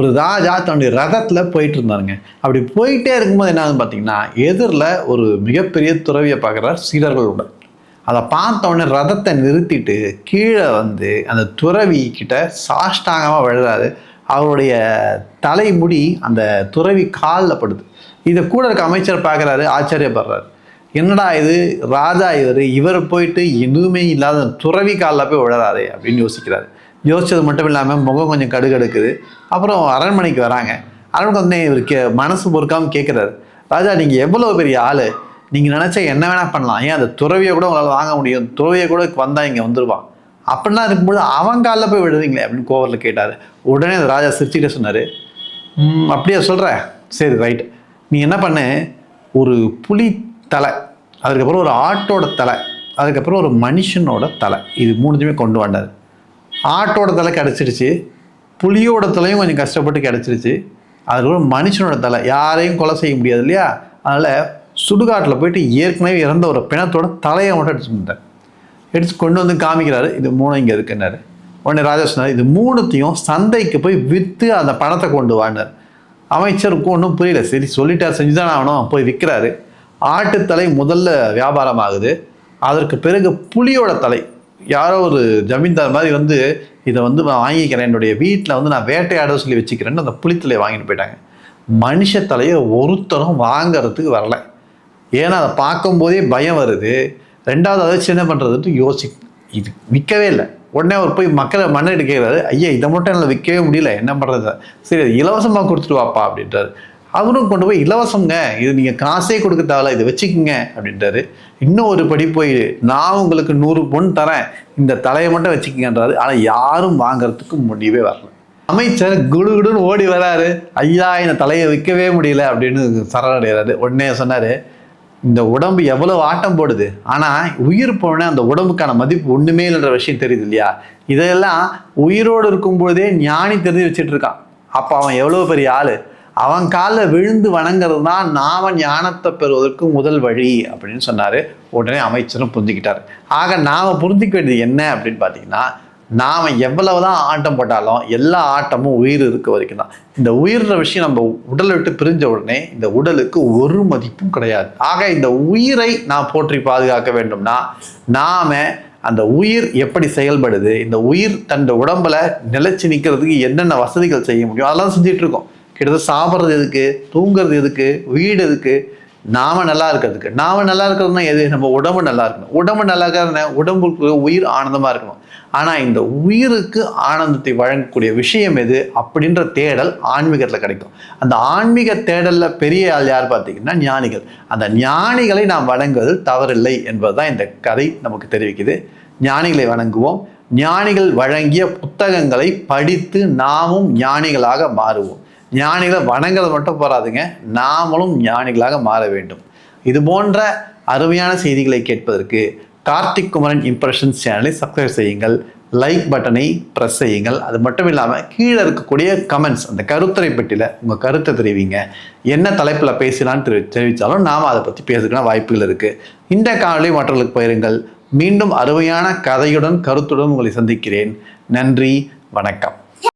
ஒரு ராஜா தன்னுடைய ரதத்தில் போயிட்டு இருந்தாருங்க அப்படி போயிட்டே இருக்கும்போது என்ன பார்த்தீங்கன்னா எதிரில் ஒரு மிகப்பெரிய துறவியை பார்க்குறார் சீடர்களுடன் அதை பார்த்த உடனே ரதத்தை நிறுத்திட்டு கீழே வந்து அந்த துறவி கிட்ட சாஷ்டாங்கமாக விழுறாரு. அவருடைய தலைமுடி அந்த துறவி காலில் படுது. இதை கூட இருக்க அமைச்சர் பார்க்குறாரு ஆச்சரியப்படுறாரு. என்னடா இது? ராஜா இவர் இவர் போயிட்டு எதுவுமே இல்லாத துறவி காலில் போய் விழறாரு அப்படின்னு யோசிக்கிறாரு. யோசிச்சது மட்டும் இல்லாமல் முகம் கொஞ்சம் கடுகடுக்குது. அப்புறம் அரண்மனைக்கு வராங்க. அரண்மனைக்கு வந்து இவருக்கு மனசு பொறுக்காமல் கேட்குறாரு ராஜா நீங்கள் எவ்வளோ பெரிய ஆள். நீங்கள் நினச்சா என்ன வேணால் பண்ணலாம். ஏன் அந்த துறவியை கூட உங்களால் வாங்க முடியும்? துறவியை கூட வந்தால் இங்கே வந்துடுவான் அப்படிலாம் இருக்கும்போது அவங்க காலில் போய் விடுறீங்களே அப்படின்னு கோவரில் கேட்டார். உடனே அந்த ராஜா சிரிச்சுக்கிட்டே சொன்னார் அப்படியே சொல்கிற சரி ரைட் நீ என்ன பண்ணு? ஒரு புலி தலை அதுக்கப்புறம் ஒரு ஆட்டோட தலை அதுக்கப்புறம் ஒரு மனுஷனோட தலை இது மூணுத்தையுமே கொண்டு வந்தார். ஆட்டோட தலை கிடச்சிருச்சு புலியோட தலையும் கொஞ்சம் கஷ்டப்பட்டு கிடச்சிருச்சு. அதுக்கப்புறம் மனுஷனோட தலை யாரையும் கொலை செய்ய முடியாது இல்லையா? அதனால் சுடுகாட்டில் போயிட்டு ஏற்கனவே இறந்த ஒரு பிணத்தோட தலையை மட்டும் எடுத்து வந்தார் எடுத்து கொண்டு வந்து காமிக்கிறாரு இது மூணு இங்கே இருக்குன்னாரு. உடனே ராஜா சொன்னார் இது மூணுத்தையும் சந்தைக்கு போய் விற்று அந்த பணத்தை கொண்டு வாங்கினார் அமைச்சருக்கும் ஒன்றும் புரியல சரி சொல்லிட்டார் செஞ்சுதான் ஆகணும் போய் விற்கிறாரு ஆட்டுத்தலை முதல்ல வியாபாரம் ஆகுது. அதற்கு பிறகு புலியோட தலை யாரோ ஒரு ஜமீன்தார் மாதிரி வந்து இதை வந்து நான் வாங்கிக்கிறேன். என்னுடைய வீட்டில் வந்து நான் வேட்டையாட சொல்லி வச்சுக்கிறேன்னு அந்த புளித்தலையை வாங்கிட்டு போயிட்டாங்க. மனுஷ தலையை ஒருத்தரும் வாங்கிறதுக்கு வரல. ஏன்னா அதை பார்க்கும்போதே பயம் வருது. ரெண்டாவது அதை என்ன பண்ணுறதுன்ட்டு யோசி இது விற்கவே இல்லை. உடனே அவர் போய் மக்களை மன்னிட்டு கேட்குறாரு. ஐயா இதை மட்டும் என்னால் விற்கவே முடியல. என்ன பண்ணுறது சரி இலவசமாக கொடுத்துட்டு வாப்பா அப்படின்றாரு. அவரும் கொண்டு போய் இலவசங்க இது நீங்கள் காசே கொடுக்க தேவையில்ல இதை வச்சுக்கோங்க அப்படின்றாரு. இன்னும் ஒரு படி போய் நான் உங்களுக்கு நூறு பொன் தரேன் இந்த தலையை மட்டும் வச்சுக்கங்கன்றாரு. ஆனால் யாரும் வாங்குறதுக்கு முடியவே வரல. அமைச்சர் குடு குடுன்னு ஓடி வராரு. ஐயா இந்த தலையை விற்கவே முடியல அப்படின்னு சரணடைகிறாரு. உடனே சொன்னார் இந்த உடம்பு எவ்வளோ ஆட்டம் போடுது. ஆனால் உயிர் போன அந்த உடம்புக்கான மதிப்பு ஒன்றுமே இல்லைன்ற விஷயம் தெரியுது இல்லையா? இதெல்லாம் உயிரோடு இருக்கும்போதே ஞானி தெரிஞ்சு வச்சுட்டு இருக்கான். அப்போ அவன் எவ்வளோ பெரிய ஆள்? அவன் காலில் விழுந்து வணங்குறது தான் நாம ஞானத்தை பெறுவதற்கு முதல் வழி அப்படின்னு சொன்னார். உடனே அமைச்சரும் புரிஞ்சுக்கிட்டார். ஆக நாம் புரிஞ்சிக்க வேண்டியது என்ன அப்படின்னு பார்த்தீங்கன்னா நாம் எவ்வளவு தான் ஆட்டம் போட்டாலும் எல்லா ஆட்டமும் உயிர் இருக்க வரைக்கும் தான். இந்த உயிர்ன்ற விஷயம் நம்ம உடலை விட்டு பிரிஞ்ச உடனே இந்த உடலுக்கு ஒரு மதிப்பும் கிடையாது. ஆக இந்த உயிரை நாம் போற்றி பாதுகாக்க வேண்டும்னா நாம் அந்த உயிர் எப்படி செயல்படுது இந்த உயிர் தன் உடம்பில் நிலச்சி நிற்கிறதுக்கு என்னென்ன வசதிகள் செய்ய முடியும் அதெல்லாம் செஞ்சிட்ருக்கோம் இருக்கோம். கிட்டத்தட்ட சாப்பிட்றது எதுக்கு? தூங்குறது எதுக்கு? வீடு எதுக்கு? நாம நல்லா இருக்கிறதுக்கு. நாம நல்லா இருக்கிறதுனா எது? நம்ம உடம்பு நல்லா இருக்கணும். உடம்பு நல்லா இருக்கிறதுனா உடம்புக்கு உயிர் ஆனந்தமாக இருக்கணும். ஆனால் இந்த உயிருக்கு ஆனந்தத்தை வழங்கக்கூடிய விஷயம் எது? அப்படின்ற தேடல் ஆன்மீகத்தில் கிடைக்கும். அந்த ஆன்மீக தேடலில் பெரிய ஆள் யார் பார்த்தீங்கன்னா ஞானிகள். அந்த ஞானிகளை நாம் வழங்குவது தவறில்லை என்பதுதான் இந்த கதை நமக்கு தெரிவிக்குது. ஞானிகளை வணங்குவோம். ஞானிகள் வழங்கிய புத்தகங்களை படித்து நாமும் ஞானிகளாக மாறுவோம். ஞானிகளை வணங்குறது மட்டும் போகாதுங்க நாமளும் ஞானிகளாக மாற வேண்டும். இது போன்ற அருமையான செய்திகளை கேட்பதற்கு கார்த்திக் குமரன் இம்ப்ரெஷன்ஸ் சேனலை சப்ஸ்கிரைப் செய்யுங்கள். லைக் பட்டனை ப்ரெஸ் செய்யுங்கள். அது மட்டும் இல்லாமல் கீழே இருக்கக்கூடிய கமெண்ட்ஸ் அந்த கருத்துரை பெட்டியில் உங்கள் கருத்தை தெரிவிங்க. என்ன தலைப்பில் பேசலான்னு தெரி தெரிவித்தாலும் நாம் அதை பற்றி பேசுகிற வாய்ப்புகள் இருக்குது இந்த காணொலி மற்றவர்களுக்கு பயிருங்கள் மீண்டும் அருமையான கதையுடன் கருத்துடன் உங்களை சந்திக்கிறேன். நன்றி வணக்கம்.